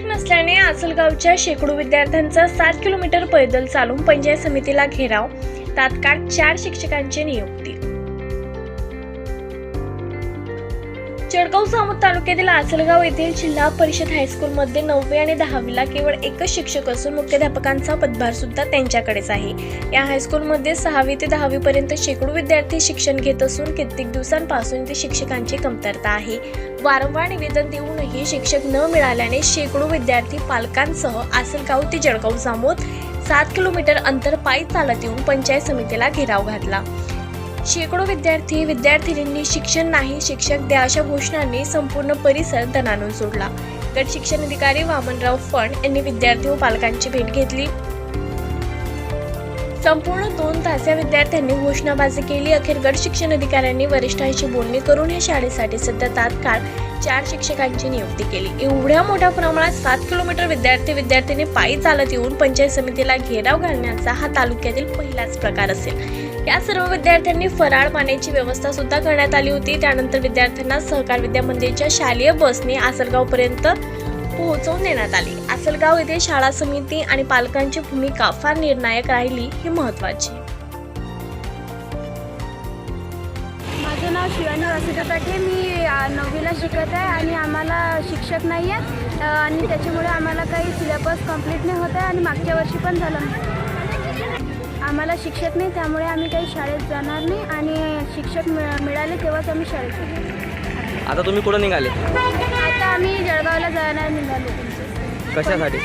शिक्षक नसल्याने आसलगावच्या शेकडो विद्यार्थ्यांचा सात किलोमीटर पैदल चालून पंचायत समितीला घेराव. तात्काळ चार शिक्षकांची नियुक्ती. जळगाव जामोद तालुक्यातील आसलगाव येथील जिल्हा परिषद हायस्कूलमध्ये नववी आणि दहावीला केवळ एकच शिक्षक असून मुख्याध्यापकांचा पदभार सुद्धा त्यांच्याकडेच आहे. या हायस्कूलमध्ये सहावी ते दहावी पर्यंत शेकडो विद्यार्थी शिक्षण घेत असून कित्येक दिवसांपासून ते शिक्षकांची कमतरता आहे. वारंवार निवेदन देऊनही शिक्षक न मिळाल्याने शेकडो विद्यार्थी पालकांसह आसलगाव ते जळगाव जामोद सात किलोमीटर अंतर पायी चालत येऊन पंचायत समितीला घेराव घातला. शेकडो विद्यार्थी विद्यार्थिनींनी शिक्षण नाही शिक्षक द्या अशा घोषणांनी संपूर्ण परिसर दणानून सोडला. गट शिक्षण अधिकारी वामनराव फंड यांनी विद्यार्थी व पालकांची भेट घेतली. संपूर्ण दोन तास या विद्यार्थ्यांनी घोषणाबाजी केली. अखेर गट शिक्षण अधिकाऱ्यांनी वरिष्ठांशी बोलणी करून या शाळेसाठी सध्या तात्काळ चार शिक्षकांची नियुक्ती केली. एवढ्या मोठ्या प्रमाणात सात किलोमीटर विद्यार्थी विद्यार्थ्यांनी पायी चालत येऊन पंचायत समितीला घेराव घालण्याचा हा तालुक्यातील पहिलाच प्रकार असेल. या सर्व विद्यार्थ्यांनी फराळ पाण्याची व्यवस्था सुद्धा करण्यात आली होती. त्यानंतर विद्यार्थ्यांना सहकार विद्या मंदिरच्या शालेय बसने आसलगाव पर्यंत पोहोचवून देण्यात आली. आसलगाव येथे शाळा समिती आणि पालकांची भूमिका फार निर्णायक राहिली ही महत्वाची माझं नाव शिवानी वासुदेव पाटे मी नववीला शिकत आहे आणि आम्हाला शिक्षक नाही आहेत. आणि त्याच्यामुळे आम्हाला काही सिलेबस कंप्लीट नाही होत आहे आणि मागच्या वर्षी पण झालं आम्हाला शिक्षक नाही त्यामुळे आम्ही काही शाळेत जाणार नाही आणि शिक्षक मिळ मिळाले तेव्हाच आम्ही शाळेत जाऊ. आता तुम्ही कुठं निघाले? आता आम्ही जळगावला जाणार निघालो. कशासाठी?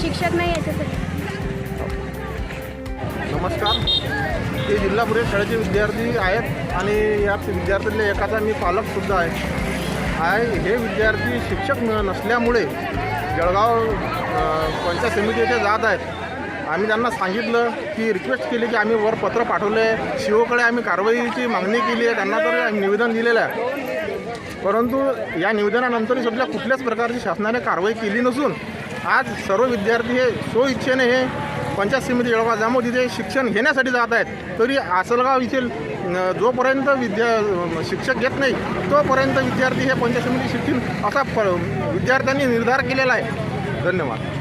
शिक्षक नाही याच्यासाठी नमस्कार. हे जिल्हा परिषद शाळेचे विद्यार्थी आहेत आणि या विद्यार्थ्यातल्या एकाचा मी पालकसुद्धा आहे. आहे हे विद्यार्थी शिक्षक मिळ नसल्यामुळे जळगाव अ, पंचायत समिती येथे जात आहेत. आम्ही त्यांना सांगितलं की रिक्वेस्ट केली की आम्ही वर पत्र पाठवलं. आहे शिवकडे आम्ही कारवाईची मागणी केली आहे. त्यांना तर निवेदन दिलेलं आहे. परंतु या निवेदनानंतरही सुद्धा कुठल्याच प्रकारची शासनाने कारवाई केली नसून आज सर्व विद्यार्थी हे स्वइच्छेने हे पंचायत समिती जळगाव जामोद इथे शिक्षण घेण्यासाठी जात आहेत. तरी आसलगाव येथील जोपर्यंत विद्या शिक्षक घेत नाही तोपर्यंत विद्यार्थी हे पंचायत समिती शिक्षण असा प विद्यार्थ्यांनी निर्धार केलेला आहे. धन्यवाद.